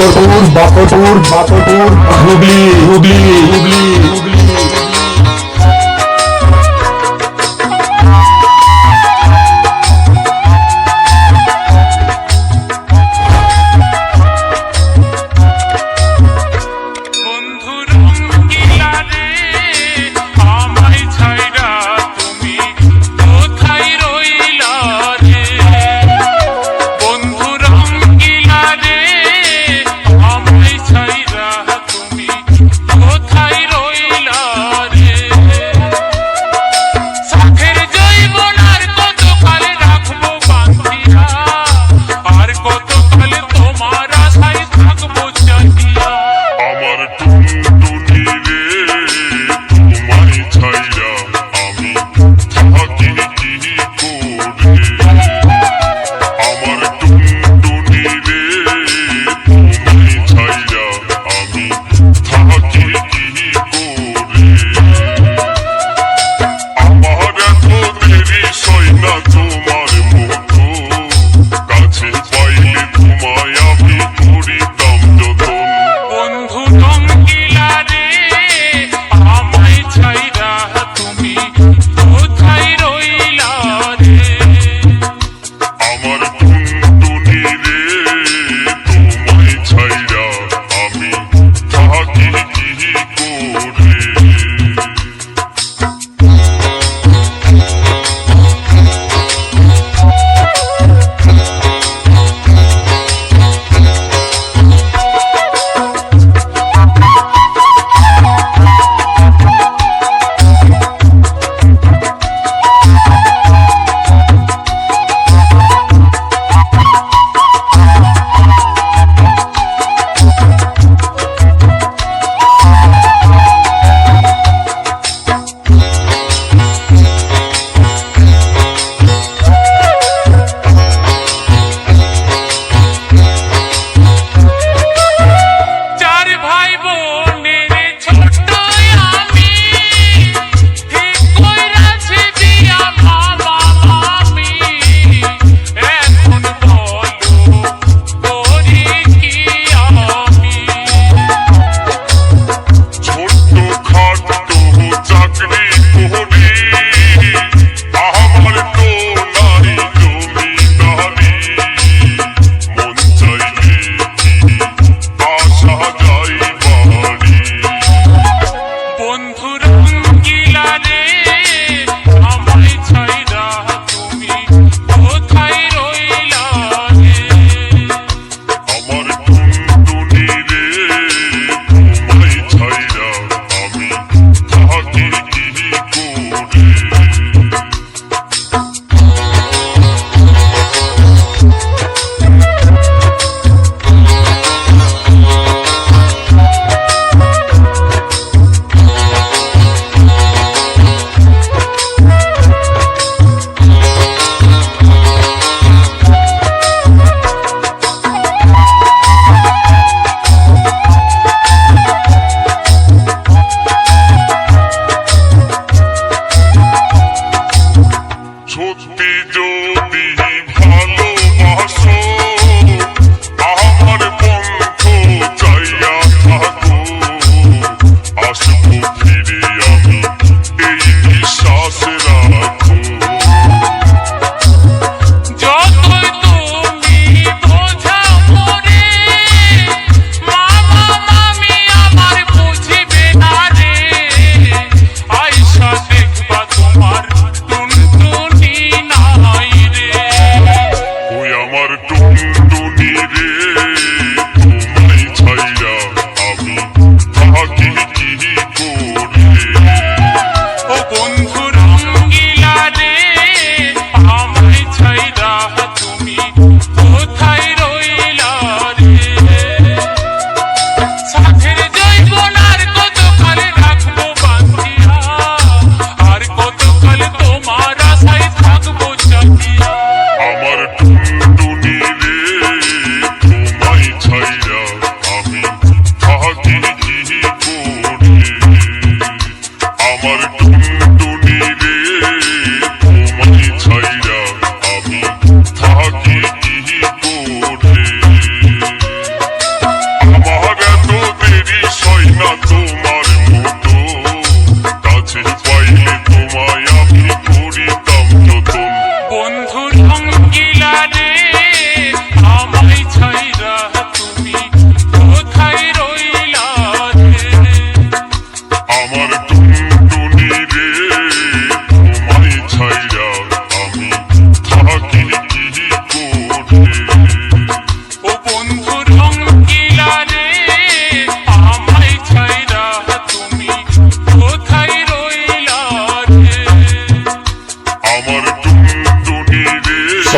Bakarpur Bakarpur Bakarpur Hooghly Hooghly Hooghly Hooghly.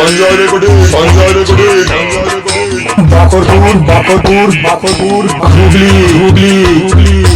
Sanjay recording Sanjay recording Bakarpur Bakarpur Bakarpur Hooghly Hooghly Hooghly